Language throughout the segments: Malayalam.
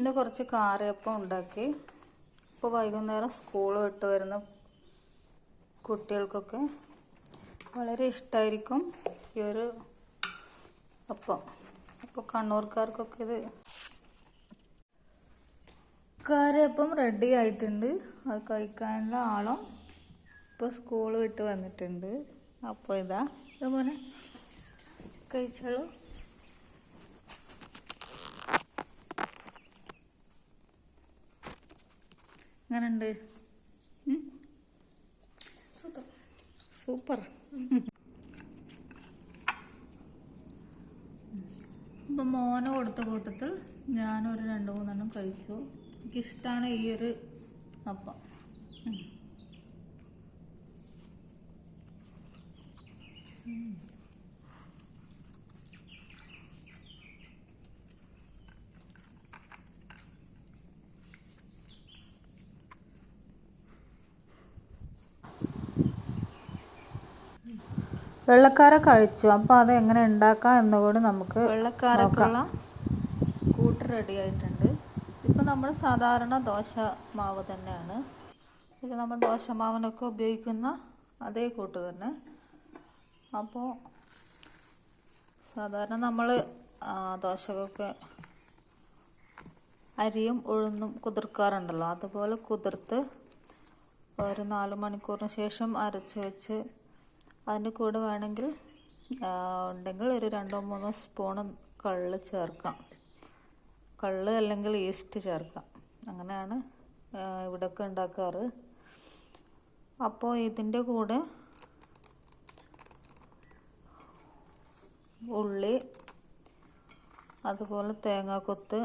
ഇന്ന് കുറച്ച് കാരയപ്പം ഉണ്ടാക്കി. ഇപ്പോൾ വൈകുന്നേരം സ്കൂൾ വിട്ട് വരുന്ന കുട്ടികൾക്കൊക്കെ വളരെ ഇഷ്ടമായിരിക്കും ഈ ഒരു അപ്പം. അപ്പോൾ കണ്ണൂർക്കാർക്കൊക്കെ ഇത് കാരയപ്പം റെഡി ആയിട്ടുണ്ട്. അത് കഴിക്കാനുള്ള ആളും ഇപ്പോൾ സ്കൂൾ വിട്ട് വന്നിട്ടുണ്ട്. അപ്പോൾ ഇതാ ഇതുപോലെ കഴിച്ചോളൂ. എങ്ങനെയുണ്ട് സൂപ്പർ. സൂപ്പർ. ഇപ്പം മോന കൊടുത്ത കൂട്ടത്തിൽ ഞാനൊരു രണ്ട് മൂന്നെണ്ണം കഴിച്ചു. എനിക്കിഷ്ടമാണ് ഈ ഒരു അപ്പം. ഉം. വെള്ളക്കാര കഴിച്ചു അപ്പോൾ അത് എങ്ങനെ ഉണ്ടാക്കാം എന്നുകൂടി നമുക്ക് വെള്ളക്കാരക്കുള്ള കൂട്ട് റെഡി ആയിട്ടുണ്ട്. ഇപ്പൊ നമ്മൾ സാധാരണ ദോശ മാവ് തന്നെയാണ്. ഇത് നമ്മൾ ദോശ മാവിനൊക്കെ ഉപയോഗിക്കുന്ന അതേ കൂട്ട് തന്നെ. അപ്പോൾ സാധാരണ നമ്മൾ ദോശകൊക്കെ അരിയും ഉഴുന്നും കുതിർക്കാറുണ്ടല്ലോ. അതുപോലെ കുതിർത്ത് ഒരു നാല് മണിക്കൂറിന് ശേഷം അരച്ച് വെച്ച് അതിന്റെ കൂടെ വേണമെങ്കിൽ ഉണ്ടെങ്കിൽ ഒരു രണ്ടോ മൂന്നോ സ്പൂണ് കള്ള് ചേർക്കാം. കള്ള് അല്ലെങ്കിൽ ഈസ്റ്റ് ചേർക്കാം. അങ്ങനെയാണ് ഇവിടെയൊക്കെ ഉണ്ടാക്കാറ്. അപ്പോൾ ഇതിന്റെ കൂടെ ഉള്ളി അതുപോലെ തേങ്ങാക്കൊത്ത്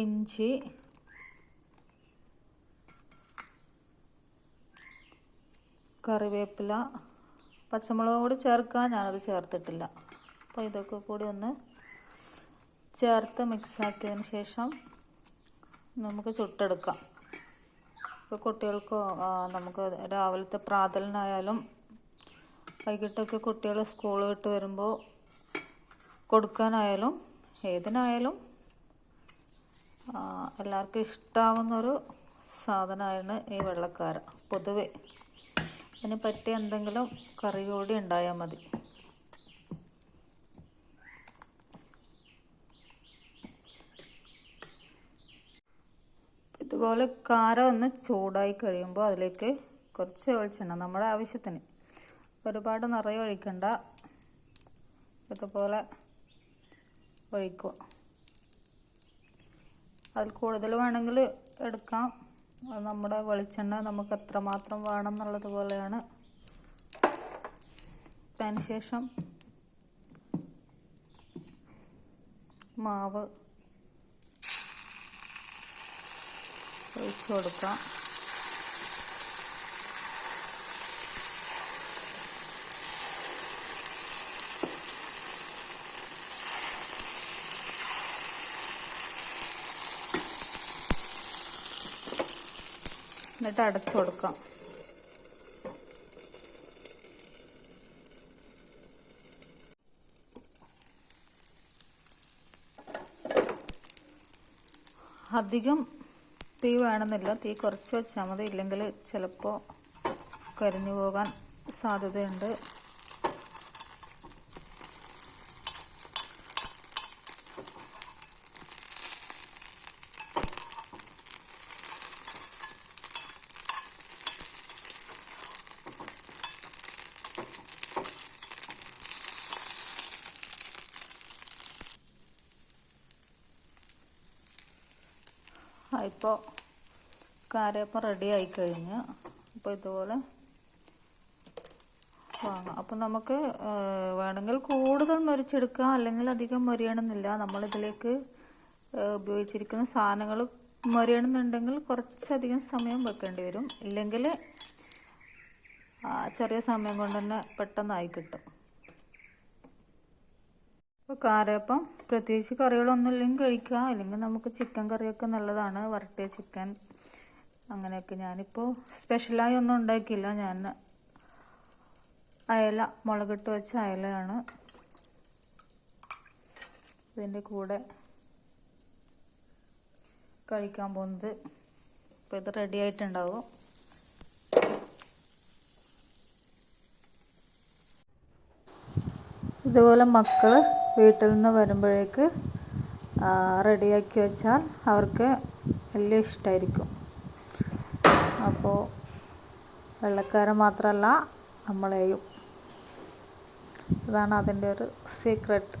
ഇഞ്ചി കറിവേപ്പില പച്ചമുളക് കൂടി ചേർക്കാൻ ഞാനത് ചേർത്തിട്ടില്ല. അപ്പോൾ ഇതൊക്കെ കൂടി ഒന്ന് ചേർത്ത് മിക്സാക്കിയതിന് ശേഷം നമുക്ക് ചുട്ടെടുക്കാം. ഇപ്പോൾ കുട്ടികൾക്ക് നമുക്ക് രാവിലത്തെ പ്രാതലിനായാലും വൈകിട്ടൊക്കെ കുട്ടികൾ സ്കൂൾ വിട്ട് വരുമ്പോൾ കൊടുക്കാനായാലും ഏതിനായാലും എല്ലാവർക്കും ഇഷ്ടാവുന്നൊരു സാധനമാണ് ഈ വെള്ളക്കാര. പൊതുവെ അതിന് പറ്റിയ എന്തെങ്കിലും കറി കൂടി ഉണ്ടായാൽ മതി. ഇതുപോലെ കാരം ഒന്ന് ചൂടായി കഴിയുമ്പോൾ അതിലേക്ക് കുറച്ച് വെളിച്ചെണ്ണ നമ്മുടെ ആവശ്യത്തിന്. ഒരുപാട് നിറയെ ഒഴിക്കണ്ട. ഇതുപോലെ ഒഴിക്കുക. അതിൽ കൂടുതൽ വേണമെങ്കിൽ എടുക്കാം. നമ്മുടെ വെളിച്ചെണ്ണ നമുക്ക് എത്രമാത്രം വേണം എന്നുള്ളത് പോലെയാണ്. അതിന് ശേഷം മാവ് ഒഴിച്ചു കൊടുക്കാം. എന്നിട്ട് അടച്ചു കൊടുക്കാം. അധികം തീ വേണമെന്നില്ല. തീ കുറച്ച് വെച്ചാൽ മതി. ഇല്ലെങ്കിൽ ചിലപ്പോൾ കരിഞ്ഞു പോകാൻ സാധ്യതയുണ്ട്. ഇപ്പോൾ കാരയപ്പം റെഡി ആയി കഴിഞ്ഞ് അപ്പോൾ ഇതുപോലെ വാങ്ങാം. അപ്പം നമുക്ക് വേണമെങ്കിൽ കൂടുതൽ മൊരിച്ചെടുക്കാം. അല്ലെങ്കിൽ അധികം മൊരിയണമെന്നില്ല. നമ്മളിതിലേക്ക് ഉപയോഗിച്ചിരിക്കുന്ന സാധനങ്ങൾ മൊരിയണമെന്നുണ്ടെങ്കിൽ കുറച്ചധികം സമയം വെക്കേണ്ടി വരും. ഇല്ലെങ്കിൽ ചെറിയ സമയം കൊണ്ട് തന്നെ പെട്ടെന്നായി കിട്ടും. അപ്പോൾ കാരയപ്പം പ്രത്യേകിച്ച് കറികളൊന്നും ഇല്ലെങ്കിൽ കഴിക്കുക അല്ലെങ്കിൽ നമുക്ക് ചിക്കൻ കറിയൊക്കെ നല്ലതാണ്. വരട്ടിയ ചിക്കൻ. അങ്ങനെയൊക്കെ ഞാനിപ്പോൾ സ്പെഷ്യലായി ഒന്നും ഉണ്ടാക്കിയില്ല. ഞാൻ അയല മുളകിട്ട് വെച്ച അയലയാണ്. ഇതിന്റെ കൂടെ കഴിക്കാൻ പോകുന്നത്. അപ്പോൾ ഇത് റെഡി ആയിട്ടുണ്ടാവും. ഇതുപോലെ മക്കൾ വീട്ടിൽ നിന്ന് വരുമ്പോഴേക്ക് റെഡിയാക്കി വെച്ചാൽ അവർക്ക് വലിയ ഇഷ്ടമായിരിക്കും അപ്പോൾ വെള്ളക്കാരൻ മാത്രമല്ല നമ്മളെയും. അതാണ് അതിന്റെ ഒരു സീക്രട്ട്